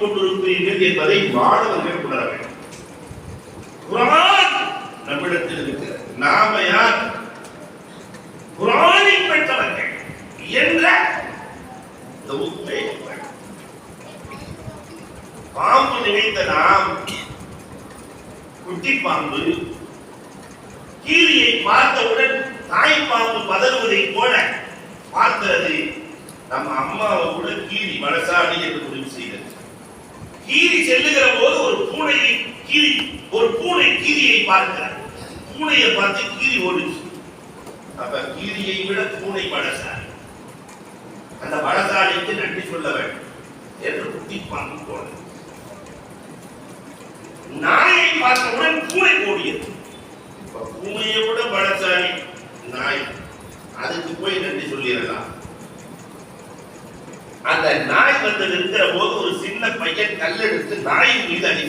கொடுத்துக் கொண்டிருக்கிறீர்கள் என்பதை மாணவர்கள் உணர வேண்டும். குரான் நம்மிடத்தில் இருக்கிறது நாம யார்? குரானை பெற்றவர்கள் என்ற இந்த உண்மை. பாம்பு நினைத்த நாம் குட்டி பாம்பு கீரியை பார்த்தவுடன் தாய் பாம்பு பதறுவதை போல பார்த்தது நம்ம அம்மாவை கூட கீரி மனசாடி என்று முடிவு செய்தது. கீரி செல்லுகிற போது ஒரு பூனையை கீரி ஒரு பூனை கீரியை பார்க்கிறார். பூனையை பார்த்து கீரி ஓடுச்சு. அப்ப கீரியை விட பூனை மனசாடி அந்த மனசாடிக்கு நன்றி சொல்ல வேண்டும் என்று குட்டி பாம்பு போனது. நாயை பார்த்தவுடன் பூனை ஓடியது. இப்ப பூனையை விட பலசாலி நாய். அதுக்கு போய் நன்றி சொல்லிடலாம். அந்த நாய் வந்து நிற்கிற போது ஒரு சின்ன பையன் கல்லெடுத்து நாயின் மீது அடி